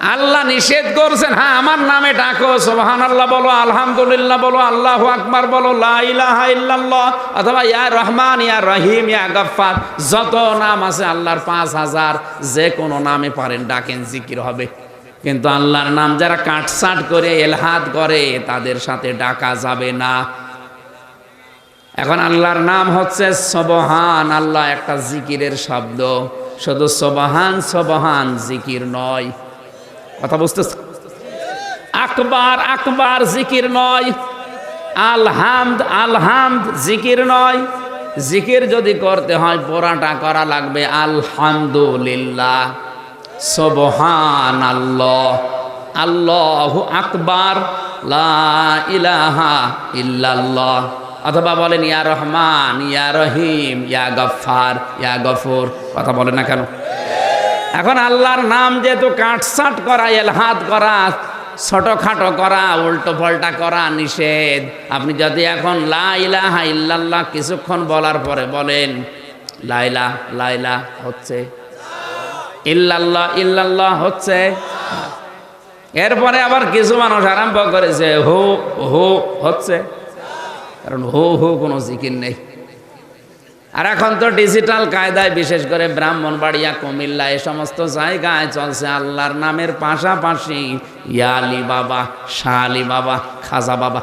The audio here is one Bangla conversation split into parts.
আল্লাহ নিষেধ করছেন হ্যাঁ আমার নামে ডাকো সোহান আল্লাহ বলো, আলহামদুলিল্লাহ বলো, আল্লাহ আকবার বলো অথবা ইয়া রহমান, ইয়া রহিম, ইয়া গফফার, যত নাম আছে আল্লাহর পাঁচ হাজার, যে কোনো নামে পারেন, ডাকেন, জিকির হবে। কিন্তু আল্লাহর নাম যারা কাটসাট করে, এলহাদ করে, তাদের সাথে ডাকা যাবে না। এখন আল্লাহর নাম হচ্ছে সবহান, আল্লাহ একটা জিকিরের শব্দ। শুধু সবহান সবহান, জিকির নয়। কথা বুঝতে আকবার আকবার, জিকির নয়। আলহামদ আলহামদ, জিকির নয়। জিকির যদি করতে হয় পোড়াটা করা লাগবে আলহামদুলিল্লাহ। সবহান আল্লাহ আল্লাহ আকবার ইলাহা ইল্লাল্লাহ। অথবা বলেন, ইয়া রহমান, ইয়া রহিম, ইয়া গফার ইয়া গফুর। কথা বলেন না কেন? এখন আল্লাহর নাম যেহেতু কাটসাট করা, এলহাদ করা, ছোটখাটো করা, উল্টো পাল্টা করা নিষেধ। আপনি যদি এখন লা ইলাহা ইল্লাল্লাহ কিছুক্ষণ বলার পরে বলেন লাইলা লাইলা হচ্ছে। ইল্লাল্লাহ ইল্লাল্লাহ হচ্ছে। এরপরে আবার কিছু মানুষ আরম্ভ করেছে, হু হু হচ্ছে। কারণ হু হু কোনো জিকির নেই। আর এখন তো ডিজিটাল কায়দায়, বিশেষ করে ব্রাহ্মণবাড়িয়া, কুমিল্লা, এ সমস্ত জায়গায় চলছে আল্লাহর নামের পাশাপাশি। ইয়ালি বাবা, শাহ বাবা, খাজা বাবা।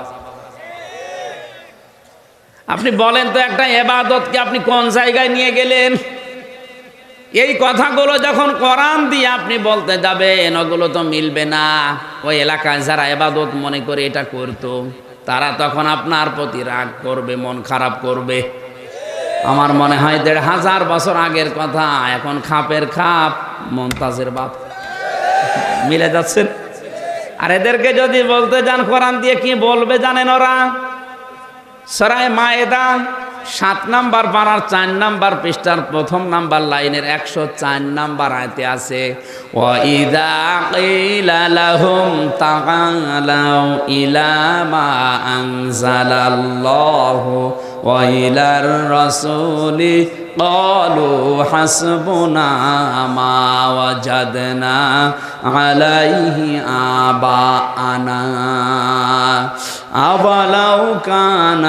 আপনি বলেন তো একটা এবাদতকে আপনি কোন জায়গায় নিয়ে গেলেন? এই কথাগুলো যখন কোরআন দিয়ে আপনি বলতে যাবেন, ওগুলো তো মিলবে না। ওই এলাকায় যারা এবাদত মনে করে এটা করতো, তারা তখন আপনার প্রতি রাগ করবে, মন খারাপ করবে। আমার মনে হয় দেড় হাজার বছর আগের কথা, এখন খাপের খাপ, মমতাজের বাপ। মিলে যাচ্ছেন? আর এদেরকে যদি বলতে যান, কোরআন দিয়ে কি বলবে জানেন ওরা? সরাই মায়েদা, সাত নাম্বার পাড়ার চার নাম্বার পৃষ্ঠার প্রথম নাম্বার লাইনের একশো চার নাম্বার আয়তে আছে ইলামা আনজালাল্লাহু ওয়া ইলার রাসূলি قالوا حسبنا ما وجدنا عليه آباءنا أولو كان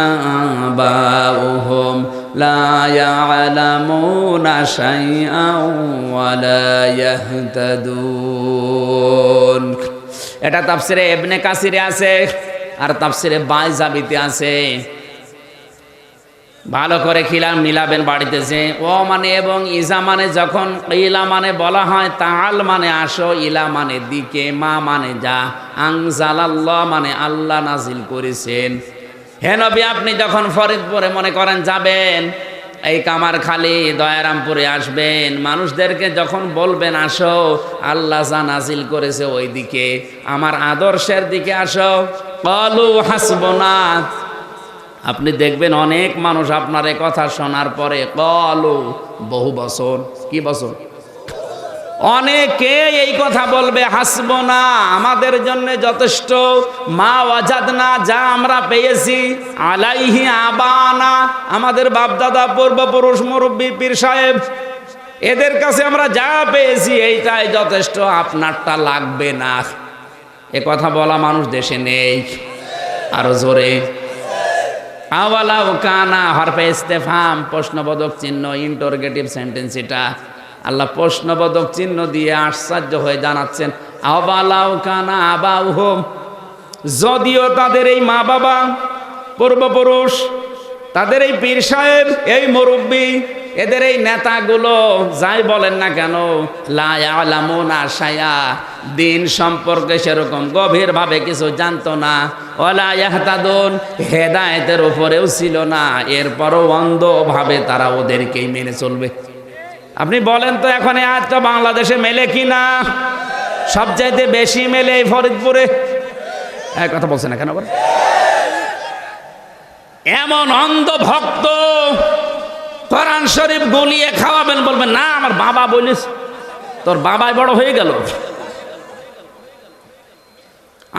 آباؤهم لا يعلمون شيئا ولا يهتدون এটা তাফসিরে এবনে কাসিরে আছে আর তাফসিরে বাইজাবিতে আছে ভালো করে খিলাম মিলাবেন বাড়িতে যে, ও মানে এবং ইজা মানে যখন ইলা মানে বলা হয় তাল মানে আসো, ইলা মানে দিকে, মা মানে যা আংজালাল্লাহ মানে আল্লাহ নাজিল করেছেন। হে নবী, আপনি যখন ফরিদপুরে মনে করেন যাবেন, এই কামার খালি দয়ারামপুরে আসবেন, মানুষদেরকে যখন বলবেন, আসো, আল্লাহ যা নাজিল করেছে ওই দিকে আমার আদর্শের দিকে আসো। কলু হাসবনা আপনি দেখবেন অনেক মানুষ আপনার এ কথা শোনার পরে, কলো, বহু বছর। কি বছর? অনেকে এই কথা বলবে, হাসব না, আমাদের জন্য যথেষ্ট। মা ওয়াজাদ না, যা আমরা পেয়েছি। আলাইহি আবানা। আমাদের বাপদাদা, পূর্বপুরুষ, মুরব্বী, পীর সাহেব, এদের কাছে আমরা যা পেয়েছি, এইটাই যথেষ্ট। আপনারটা লাগবে না। এ কথা বলা মানুষ দেশে নেই। আরও জোরে। আওয়ালাও কানা, হরফে ইস্তেফাম, প্রশ্নবোধক চিহ্ন, ইন্টারগেটিভ সেন্টেন্স এটা আল্লাহ প্রশ্নবোধক চিহ্ন দিয়ে আশ্চর্য হয়ে জানাচ্ছেন আওয়ালাও কানা আবাউ হোম যদিও তাদের এই মা বাবা পূর্বপুরুষ, তাদের এই পীর সাহেব, এই মুরব্বী এদের এই নেতাগুলো যাই বলেন না কেন লায়ালামুনা দিন সম্পর্কে সেরকম গভীরভাবে কিছু জানতো না ওলা ইয়াহতাদুন, হেদায়েতের উপরেও ছিল না, এরপরও অন্ধভাবে তারা ওদেরকেই মেনে চলবে। আপনি বলেন তো এখন এই আজটা বাংলাদেশে মেলে কি না সবচাইতে বেশি মেলে এই ফরিদপুরে? এক কথা বলছে না কেন এমন অন্ধ ভক্ত কোরআন শরীফ গলিয়ে খাওয়াবেন, বলবেন, না, আমার বাবা বলিস, তোর বাবাই বড় হয়ে গেল।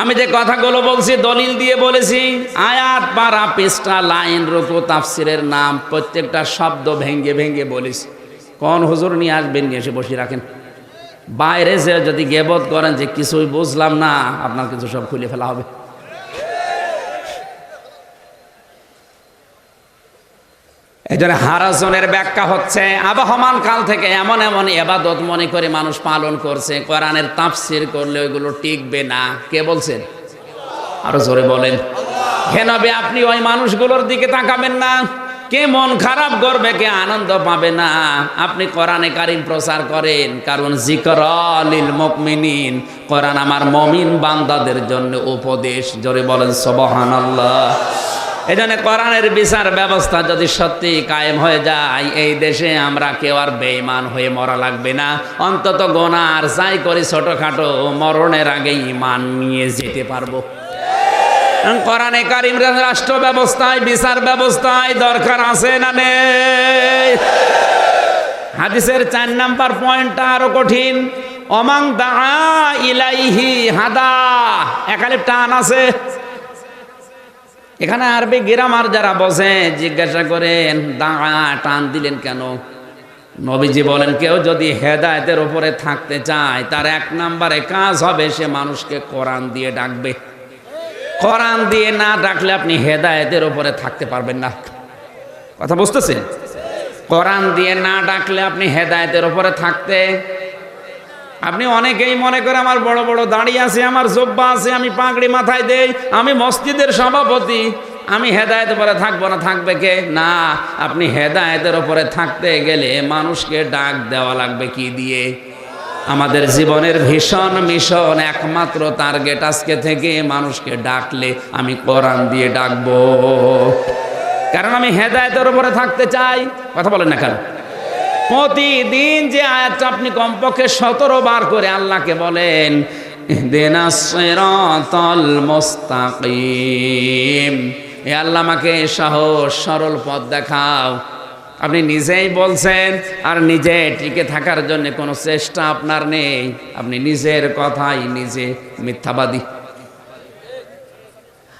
আমি যে কথাগুলো বলছি, দলিল দিয়ে বলেছি, আয়াত, পারা পেস্টা লাইন, রুকু, তাফসিরের নাম, প্রত্যেকটা শব্দ ভেঙ্গে ভেঙ্গে বলেছি কোন হুজুর নিয়ে আসবেন এসে বসে রাখেন? বাইরে যে যদি গেবত করেন যে কিছুই বুঝলাম না, আপনার কিছু সব খুলে ফেলা হবে। এই জন্য হারাজনের ব্যাখ্যা হচ্ছে, আবহমান কাল থেকে এমন এমন এবাদত মনে করে মানুষ পালন করছে, কোরআনের তাফসির করলে ওইগুলো টিকবে না। কে বলছেন? আরও জোরে বলেন। হে নবী, আপনি ওই মানুষগুলোর দিকে তাকাবেন না। কে মন খারাপ করবে, কে আনন্দ পাবে না। আপনি কোরআনে কারিম প্রচার করেন, কারণ জিকর লিল মুকমিনিন কোরআন আমার মমিন বান্দাদের জন্য উপদেশ। জোরে বলেন, সুবহানাল্লাহ। এই জন্য কোরআনের বিচার ব্যবস্থা যদি সত্যি কায়েম হয়ে যায়, এই দেশে আমরা কেউ আর বেইমান হয়ে মরা লাগবে না। অন্তত গোনার যাই করি ছোটখাটো, মরণের আগে ইমান নিয়ে যেতে পারব। কোরআনে কারিম রাষ্ট্র ব্যবস্থায়, বিচার ব্যবস্থায় দরকার আছে না নেই? হাদিসের চার নাম্বার পয়েন্টটা আরও কঠিন। অমাং দা ইলাইহি হাদা। একালে টান আছে। এখানে আরবি গ্রামার যারা বসে, জিজ্ঞাসা করেন, দাঁড়া, টান দিলেন কেন? নবীজি বলেন, কেউ যদি হেদায়তের উপরে থাকতে চায়, তার এক নম্বরে কাজ হবে, সে মানুষকে কোরআন দিয়ে ডাকবে। কোরআন দিয়ে না ডাকলে আপনি হেদায়েতের উপরে থাকতে পারবেন না। কথা বুঝতেছেন? কোরআন দিয়ে না ডাকলে আপনি হেদায়তের উপরে থাকতে আপনি অনেকেই মনে করে আমার বড় বড় দাড়ি আছে, আমার জব্বা আছে, আমি পাগড়ি মাথায় দেই, আমি মসজিদের সভাপতি, আমি হেদায়েত উপরে থাকব না, থাকবে কে? না, আপনি হেদায়েতের উপরে থাকতে গেলে মানুষকে ডাক দেওয়া লাগবে কি দিয়ে? আমাদের জীবনের ভীষণ মিশন একমাত্র টার্গেট আজকে থেকে মানুষকে ডাকলে আমি কোরআন দিয়ে ডাকবো। কারণ আমি হেদায়তের উপরে থাকতে চাই। কথা বলেন না কেন? প্রতিদিন যে আয়াতটা আপনি কমপক্ষে সতেরো বার করে আল্লাহকে বলেন মোস্তাকিম। এ আল্লাহ আমাকে সহজ, সরল পথ দেখাও। আপনি নিজেই বলছেন, আর নিজে টিকে থাকার জন্য কোনো চেষ্টা আপনার নেই। আপনি নিজের কথাই নিজে মিথ্যাবাদী।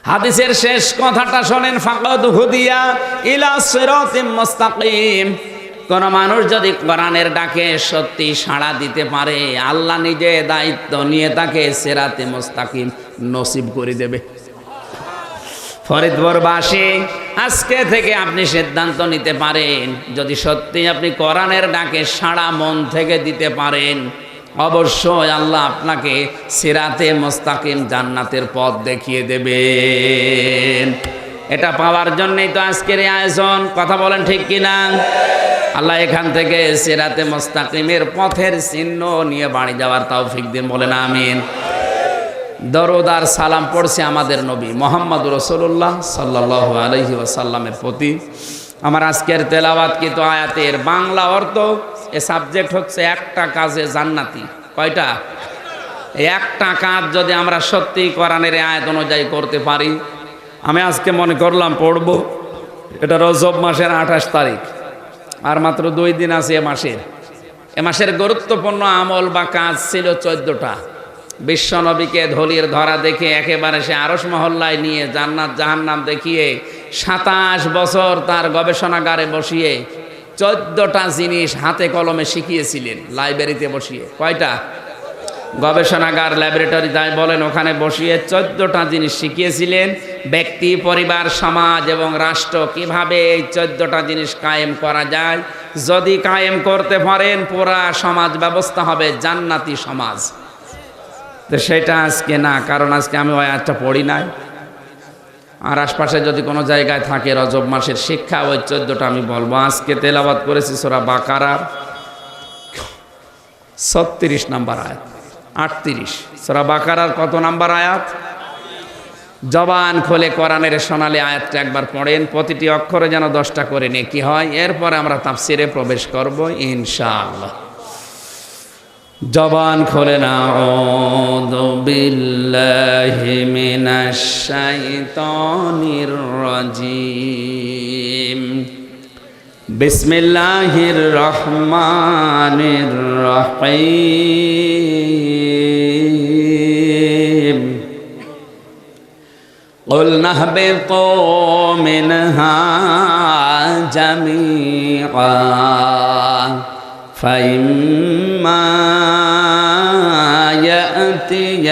হাদিসের শেষ কথাটা শোনেন, ফাকাদ হুদিয়া ইলা সিরাতিম মুস্তাকিম। কোন মানুষ যদি কোরআনের ডাকে সত্যি সাড়া দিতে পারে, আল্লাহ নিজে দায়িত্ব নিয়ে তাকে সেরাতে মোস্তাকিম নসিব করে দেবে। ফরিদপুরবাসী, আজকে থেকে আপনি সিদ্ধান্ত নিতে পারেন, যদি সত্যি আপনি কোরআনের ডাকে সাড়া মন থেকে দিতে পারেন, অবশ্যই আল্লাহ আপনাকে সিরাতে মোস্তাকিম জান্নাতের পথ দেখিয়ে দেবেন। এটা পাওয়ার জন্যই তো আজকের আয়োজন, কথা বলেন ঠিক কিনা? আল্লাহ এখান থেকে সেরাতে মোস্তাকিমের পথের চিহ্ন নিয়ে বাড়ি যাওয়ার তাও দিন, বলেন আমিন। দরদার সালাম পড়ছে আমাদের নবী মোহাম্মদ রসুল্লাহ সাল্লাহ আলহি ওসাল্লামের প্রতি। আমার আজকের তেলাওয়াত কিন্তু আয়াতের বাংলা অর্থ? এ সাবজেক্ট হচ্ছে একটা কাজে জান্নাতি। কয়টা? একটা কাজ যদি আমরা সত্যি কোরআনের আয়াত অনুযায়ী করতে পারি, আমি আজকে মনে করলাম পড়ব। এটা রজব মাসের আঠাশ তারিখ। আর মাত্র দুই দিন আছে এ মাসের। এ মাসের গুরুত্বপূর্ণ আমল বা কাজ ছিল চোদ্দটা। বিশ্বনবীকে ধলির ধরা দেখে একেবারে সে আরস মহল্লায় নিয়ে জান্নাত জাহান্নাম দেখিয়ে সাতাশ বছর তার গবেষণাগারে বসিয়ে চোদ্দটা জিনিস হাতে কলমে শিখিয়েছিলেন লাইব্রেরিতে বসিয়ে। কয়টা? গবেষণাগার, ল্যাবরেটরি যাই বলেন, ওখানে বসিয়ে চোদ্দটা জিনিস শিখিয়েছিলেন। ব্যক্তি, পরিবার, সমাজ এবং রাষ্ট্র কীভাবে এই চোদ্দটা জিনিস কায়েম করা যায়? যদি কায়েম করতে পারেন, পুরা সমাজ ব্যবস্থা হবে জান্নাতি সমাজ। তো সেটা আজকে না, কারণ আজকে আমি ওই আজটা পড়ি নাই। আর আশপাশে যদি কোনো জায়গায় থাকে রজব মাসের শিক্ষা, ওই চোদ্দটা আমি বলব। আজকে তেলাবাদ করেছি সোরা বাকারার ছত্রিশ নাম্বার আয়াত। আটত্রিশ। সোরা বাকারার কত নাম্বার আয়াত? জবান খোলে কোরআনের সোনালে আয়াতটা একবার পড়েন, প্রতিটি অক্ষরে যেন দশটা করে নিয়ে কি হয়। এরপরে আমরা তাফসিরে প্রবেশ করব ইনশাআল্লাহ। জবান খোলে না বিল্লাহি মিনাশ শাইতানির রাজিম। বিসমিল্লাহির রহমানির রহিম। قلنا اهبطوا منها جميعا فإما يأتينكم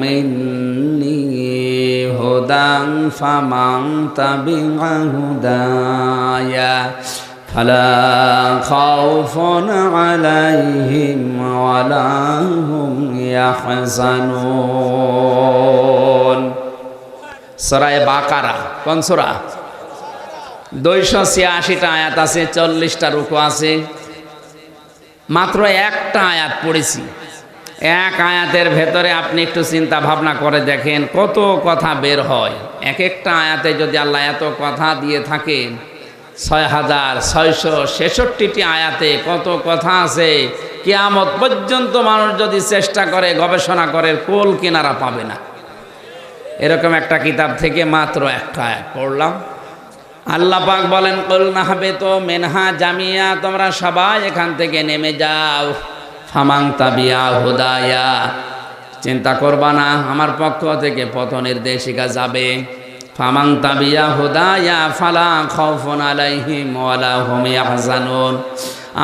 مني هدى فمن تبع هداي فلا خوف عليهم ولا هم يحزنون সরায় বাকারা কোন সরা দুইশো ছিয়াশিটা আয়াত আছে চল্লিশটা রুকু আছে মাত্র একটা আয়াত পড়েছি এক আয়াতের ভেতরে আপনি একটু চিন্তা ভাবনা করে দেখেন কত কথা বের হয় এক একটা আয়াতে যদি আল্লাহ এত কথা দিয়ে থাকেন ছয় হাজার ছয়শো ছেষট্টিটি আয়াতে কত কথা আছে? কিয়ামত পর্যন্ত মানুষ যদি চেষ্টা করে, গবেষণা করে, কোল কিনারা পাবে না। এরকম একটা কিতাব থেকে মাত্র একটা আয়াত পড়লাম। আল্লাহ পাক বলেন, কল নাহাবে তো মেনহা জামিয়া তোমরা সবাই এখান থেকে নেমে যাও। ফামাং তাবিয়া হুদায়া। চিন্তা করবা না, আমার পক্ষ থেকে পথ নির্দেশিকা যাবে। ফামাং তাবিয়া হুদায়া ফালা খাউফুন আলাইহিম ওয়ালা হুম ইয়াহজানুন।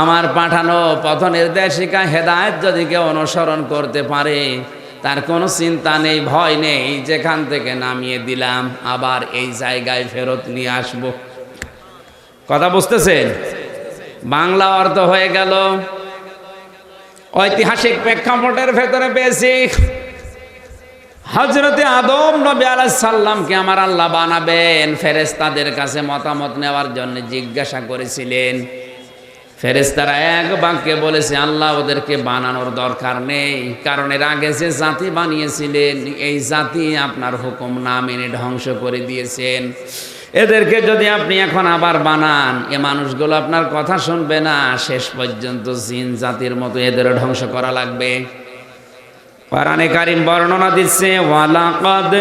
আমার পাঠানো পথ নির্দেশিকা হেদায়েত যদি কেউ অনুসরণ করতে পারে, তার কোনো চিন্তা নেই, ভয় নেই, যেখান থেকে নামিয়ে দিলাম, আবার এই জায়গায় ফেরত নিয়ে আসব। কথা বুঝতেছেন? বাংলা অর্থ হয়ে গেল। ঐতিহাসিক প্রেক্ষাপটের ভেতরে পেয়েছি। হজরতে আদম নবী আলাইসাল্লামকে আমার আল্লাহ বানাবেন। ফেরেস্তাদের কাছে মতামত নেওয়ার জন্য জিজ্ঞাসা করেছিলেন। ফেরেস্তারা এক বাক্যে বলেছে, আল্লাহ ওদেরকে বানানোর দরকার নেই। কারণ এর আগে যে জাতি বানিয়েছিলেন, এই জাতি আপনার হুকুম না মেনে ধ্বংস করে দিয়েছেন। এদেরকে যদি আপনি এখন আবার বানান, এ মানুষগুলো আপনার কথা শুনবে না। শেষ পর্যন্ত জিন জাতির মতো এদের ধ্বংস করা লাগবে। কোরআনে কারিম বর্ণনা দিচ্ছে, ওয়ালাকাদ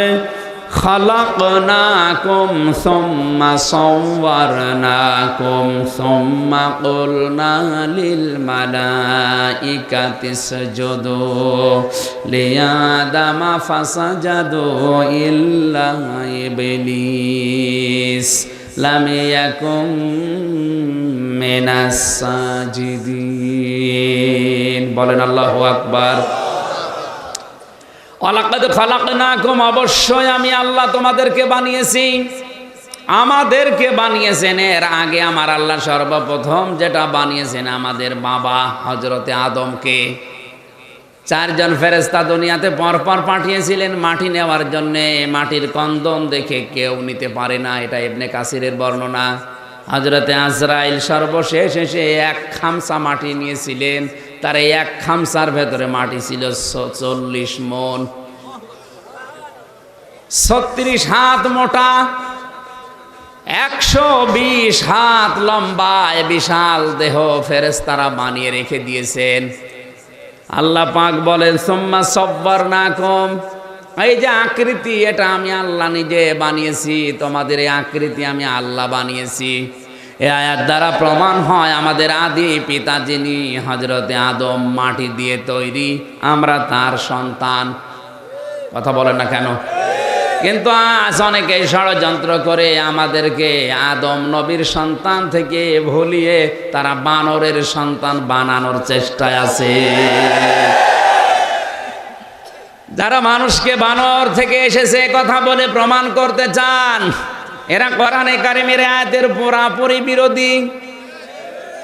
খালাকনাকুম সুম্মা সাওয়ারনাকুম সুম্মা কুলনা লিল মালাইকাতি সাজুদু লিয়াদামা ফাসাজাদু ইল্লা ইবলিস লাম ইয়াকুম মিনাস সাজিদিন। বলেন আল্লাহু আকবার। অলাকাদ খালাকনাকুম, অবশ্যই আমি আল্লাহ তোমাদেরকে বানিয়েছি। আমাদেরকে বানিয়েছেন এর আগে আমার আল্লাহ সর্বপ্রথম, যেটা বানিয়েছেন আমাদের বাবা হজরতে আদমকে। চারজন ফেরেস্তা দুনিয়াতে পরপর পাঠিয়েছিলেন মাটি নেওয়ার জন্যে। মাটির কন্দন দেখে কেউ নিতে পারে না, এটা এমনি কাসিরের বর্ণনা। হজরতে আজরাইল সর্বশেষ এসে এক খামসা মাটি নিয়েছিলেন। তার এই এক খামসার ভেতরে মাটি ছিল চল্লিশ মন। ছত্রিশ হাত মোটা, একশো বিশ হাত লম্বায় বিশাল দেহ ফেরেস্তারা বানিয়ে রেখে দিয়েছেন। আল্লাহ পাক বলেন, সোম্মা সব্বার না কম এই যে আকৃতি, এটা আমি আল্লাহ নিজে বানিয়েছি, তোমাদের এই আকৃতি আমি আল্লাহ বানিয়েছি। এ আয়াত দ্বারা প্রমাণ হয় আমাদের আদি পিতা যিনি হজরতে আদম মাটি দিয়ে তৈরি, আমরা তার সন্তান। কথা বলেন না কেন? কিন্তু আজ অনেকে ষড়যন্ত্র করে আমাদেরকে আদম নবীর সন্তান থেকে ভুলিয়ে তারা বানরের সন্তান বানানোর চেষ্টায় আছে। যারা মানুষকে বানর থেকে এসেছে, কথা বলে প্রমাণ করতে চান এরা কোরআনে কারিমের আয়াতের পুরাপুরি বিরোধী।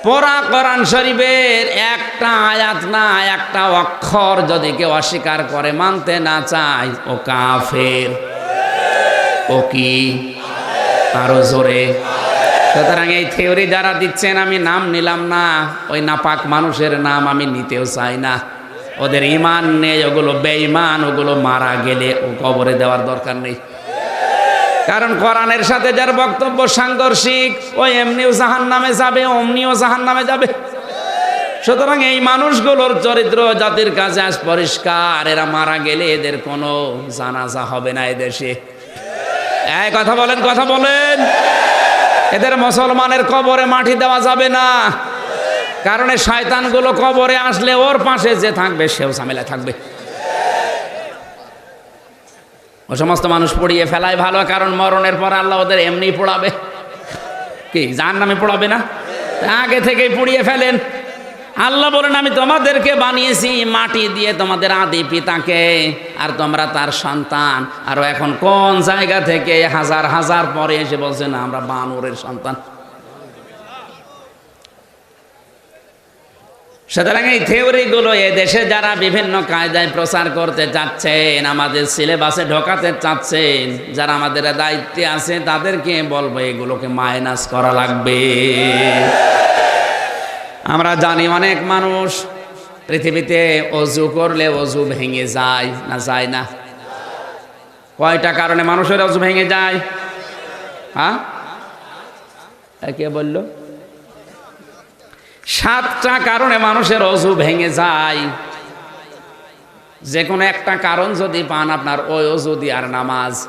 পরা কোরআন শরীফের একটা আয়াত না, একটা অক্ষর যদি কেউ অস্বীকার করে, মানতে না চায়, ও কাফের। ও কি? আরও জোরে। সুতরাং এই থিওরি যারা দিচ্ছেন, আমি নাম নিলাম না, ওই নাপাক মানুষের নাম আমি নিতেও চাই না। ওদের ইমান নেই, ওগুলো বেঈমান, ওগুলো মারা গেলে ও কবরে দেওয়ার দরকার নেই। কারণ কোরআনের সাথে যার বক্তব্য সাংঘর্ষিক, ও এমনিও জাহান নামে যাবে, অমনিও জাহান নামে যাবে। সুতরাং এই মানুষগুলোর চরিত্র জাতির কাছে আজ পরিষ্কার। এরা মারা গেলে এদের কোনো জানাজা হবে না এদেশে। এই কথা বলেন কথা বলেন। এদের মুসলমানের কবরে মাটি দেওয়া যাবে না। কারণ শয়তানগুলো কবরে আসলে ওর পাশে যে থাকবে, সেও ঝামেলা থাকবে। ও সমস্ত মানুষ পড়িয়ে ফেলায় ভালো, কারণ মরণের পর আল্লাহ ওদের এমনি পড়াবে। কি যার নামে পড়াবে না? আগে থেকেই পুড়িয়ে ফেলেন। আল্লাহ বলেন, আমি তোমাদেরকে বানিয়েছি, মাটি দিয়ে তোমাদের আদি পিতাকে, আর তোমরা তার সন্তান। আর এখন কোন জায়গা থেকে হাজার হাজার পরে এসে বলছে, না, আমরা বানরের সন্তান। সুতরাং এই থিওরিগুলো দেশে যারা বিভিন্ন কায়দায় প্রচার করতে চাচ্ছেন, আমাদের সিলেবাসে ঢোকাতে চাচ্ছেন, যারা আমাদের দায়িত্বে আছে, তাদেরকে বলব এগুলোকে মাইনাস করা লাগবে। আমরা জানি অনেক মানুষ পৃথিবীতে অজু করলে অজু ভেঙে যায় না যায় না? কয়টা কারণে মানুষের অজু ভেঙে যায়? হ্যাঁ? কে বলল? সাতটা কারণে মানুষের অজু ভেঙে যায়। যে কোনো একটা কারণ যদি পান আপনার, ওই অজু আর নামাজ।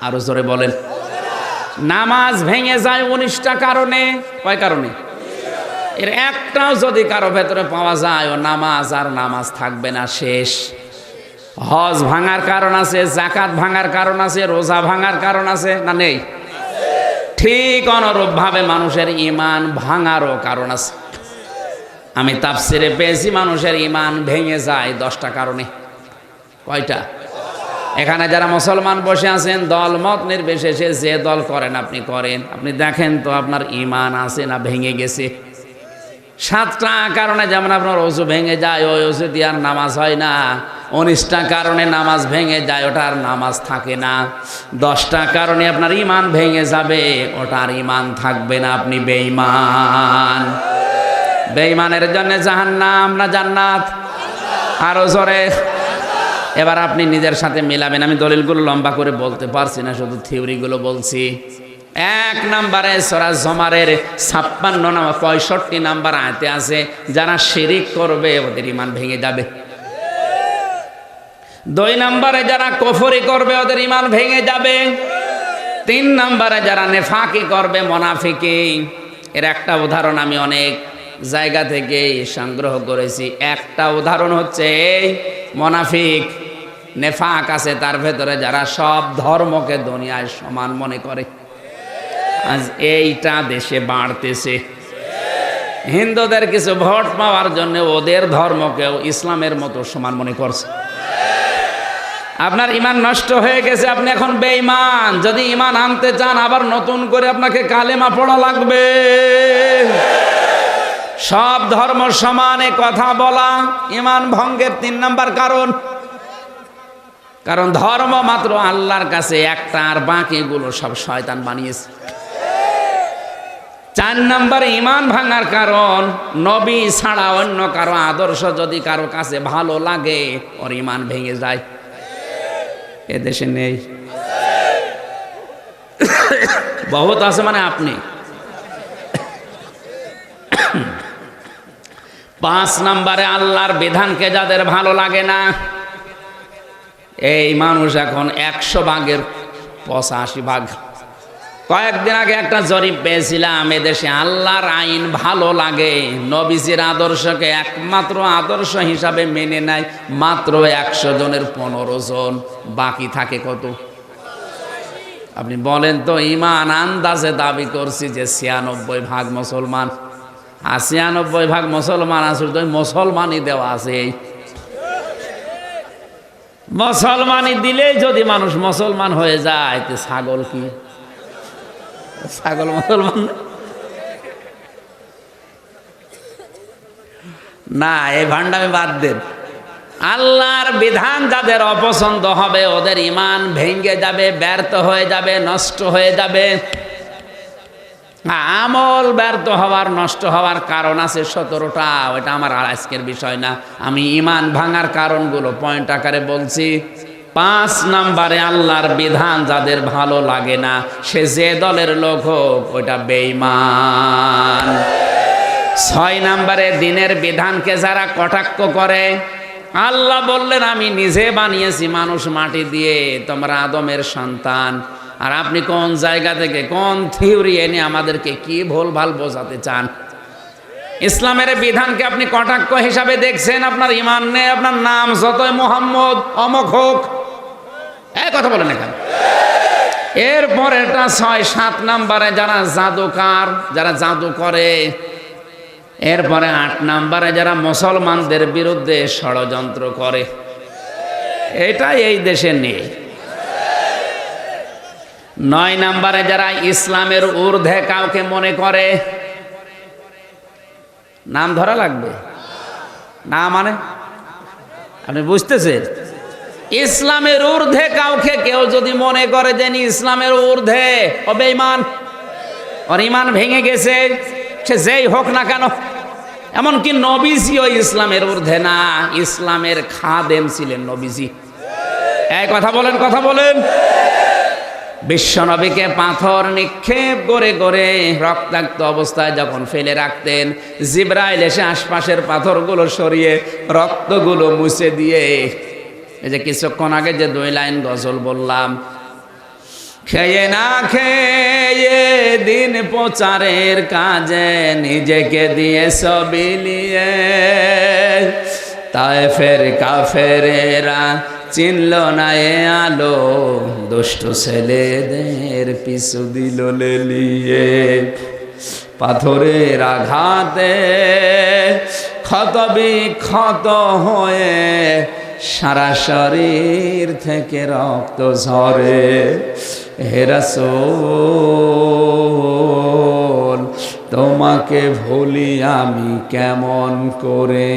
আরও জোরে বলেন। নামাজ ভেঙে যায় উনিশটা কারণে। কয় কারণে? এর একটাও যদি কারও ভেতরে পাওয়া যায়, ও নামাজ আর নামাজ থাকবে না, শেষ। হজ ভাঙার কারণ আছে জাকাত ভাঙার কারণ আছে, রোজা ভাঙার কারণ আছে, না নেই? ঠিক অনুরূপভাবে মানুষের ইমান ভাঙারও কারণ আছে। আমি তাফসিরে পেয়েছি, মানুষের ইমান ভেঙে যায় দশটা কারণে। কয়টা? এখানে যারা মুসলমান বসে আছেন, দল মত নির্বিশেষে যে দল করেন, আপনি করেন। আপনি দেখেন তো আপনার ইমান আছে না ভেঙে গেছে। সাতটা কারণে যেমন আপনার অজু ভেঙে যায়, ওই অজু দিয়ে আর নামাজ হয় না। উনিশটা কারণে নামাজ ভেঙে যায়, ওটা আর নামাজ থাকে না। দশটা কারণে আপনার ইমান ভেঙে যাবে ওটার ইমান থাকবে না, আপনি বেঈমান। বেঈমানের জন্য জাহান্নাম না জান্নাত? আরও জোরে। এবার আপনি নিজের সাথে মিলাবেন, আমি দলিলগুলো লম্বা করে বলতে পারছি না, শুধু থিওরিগুলো বলছি। এক নাম্বারে সরা জমারের ছাপ্পান্ন নাম্বার পঁয়ষট্টি নাম্বার আয়তে আছে, যারা শিরিক করবে, ওদের ইমান ভেঙে যাবে। দুই নাম্বারে যারা কফরি করবে, ওদের ইমান ভেঙে যাবে। তিন নাম্বারে যারা নেফাকি করবে, মোনাফিকি। এর একটা উদাহরণ আমি অনেক জায়গা থেকে সংগ্রহ করেছি। একটা উদাহরণ হচ্ছে, মোনাফিক, নেফাক আছে, তার ভেতরে যারা সব ধর্মকে দুনিয়ায় সমান মনে করে। আজ এইটা দেশে বাড়তেছে। হিন্দুদের কিছু ভোট পাওয়ার জন্য ওদের ধর্মকেও ইসলামের মতো সমান মনে করছে। আপনার ইমান নষ্ট হয়ে গেছে, আপনি এখন বেঈমান। যদি ইমান আনতে চান, আবার নতুন করে আপনাকে কালেমা পড়া লাগবে। সব ধর্ম সমানে কথা বলা, ইমান ভঙ্গের তিন নাম্বার কারণ। কারণ ধর্ম মাত্র আল্লাহর কাছে একটা, আর বাকিগুলো সব শয়তান বানিয়েছে। চার নম্বর ইমান ভাঙার কারণ, নবী ছাড়া অন্য কারও আদর্শ যদি কারও কাছে ভালো লাগে, ওর ইমান ভেঙে যায়। এদেশে নেই। বহুত আছে মানে আপনি। পাঁচ নম্বরে আল্লাহর বিধানকে যাদের ভালো লাগে না, এই মানুষ এখন একশো ভাগের পঁচাশি ভাগ। কয়েকদিন আগে একটা জরিপ পেয়েছিলাম, এদেশে আল্লাহর আইন ভালো লাগে, নবীজির আদর্শকে একমাত্র আদর্শ হিসাবে মেনে নেয় মাত্র একশো জনের পনেরো জন, বাকি থাকে কত? আপনি বলেন তো, ইমান আন্দাজে দাবি করছি যে ছিয়ানব্বই ভাগ মুসলমান, আর ছিয়ানব্বই ভাগ মুসলমান আসলে তো মুসলমানই দেওয়া আছে এই। মুসলমানই দিলেই যদি মানুষ মুসলমান হয়ে যায়, তো ছাগল কি? ছাগল মুসলমান না? এই ভান্ডামে বাদ দেন। আল্লাহর বিধান যাদের অপছন্দ হবে, ওদের ইমান ভেঙে যাবে, ব্যর্থ হয়ে যাবে, নষ্ট হয়ে যাবে। আমল ব্যর্থ হওয়ার, নষ্ট হওয়ার কারণ আছে সতেরোটা, ওইটা আমার আজকের বিষয় না। আমি ইমান ভাঙার কারণগুলো পয়েন্ট আকারে বলছি। পাঁচ নাম্বারে আল্লাহর বিধান যাদের ভালো লাগে না, সে যে দলের লোক হোক, ওইটা বেইমান ছয় নাম্বারে দিনের বিধানকে যারা কটাক্ষ করে, আল্লাহ বললেন, আমি নিজে বানিয়েছি মানুষ মাটি দিয়ে, তোমরা আদমের সন্তান। আর আপনি কোন জায়গা থেকে কোন থিওরি এনে আমাদেরকে কি ভুল ভালো বোঝাতে চান? ইসলামের বিধানকে আপনি কটাক্ষ হিসাবে দেখছেন? আপনার ইমান নেই, আপনার নাম যতই মোহাম্মদ, অমক হোক এই কথা বলেন এখানে এরপর এটা ছয়, সাত নাম্বারে যারা জাদুকার, যারা জাদু করে, এরপরে আট নাম্বারে যারা মুসলমানদের বিরুদ্ধে ষড়যন্ত্র করে, এটা এই দেশে নেই। নয় নাম্বারে যারা ইসলামের ঊর্ধ্বে কাউকে মনে করে, নাম ধরা লাগবে? না মানে? আপনি বুঝতেছেন? ইসলামের ঊর্ধ্বে কাউকে কেউ যদি মনে করে যে ইসলামের ঊর্ধ্বে ইমান ওর ইমান ভেঙে গেছে, সে যেই হোক না কেন, এমনকি নবীজিও ইসলামের ঊর্ধ্বে না, ইসলামের খাদেম ছিলেন নবীজি। এই কথা বলেন কথা বলেন। বিশ্বনবীকে পাথর নিক্ষেপ করে করে রক্তাক্ত অবস্থায় যখন ফেলে রাখতেন, জিব্রাইল এসে আশপাশের পাথরগুলো সরিয়ে রক্তগুলো মুছে দিয়ে এই যে কিছুক্ষণ আগে যে দুই লাইন গজল বললাম, খেয়ে না খেয়ে দিন প্রচারের কাজে নিজেকে দিয়ে সবিলিয়ে তাই ফের কাফেরেরা চিনল না এ আলো, দুষ্ট ছেলেদের পিছু দিল লেলিয়ে। পাথরের আঘাতে ক্ষত বিক্ষত হয়ে সারা শরীর থেকে রক্ত ঝরে। হেরাসোল তোমাকে ভুলি আমি কেমন করে?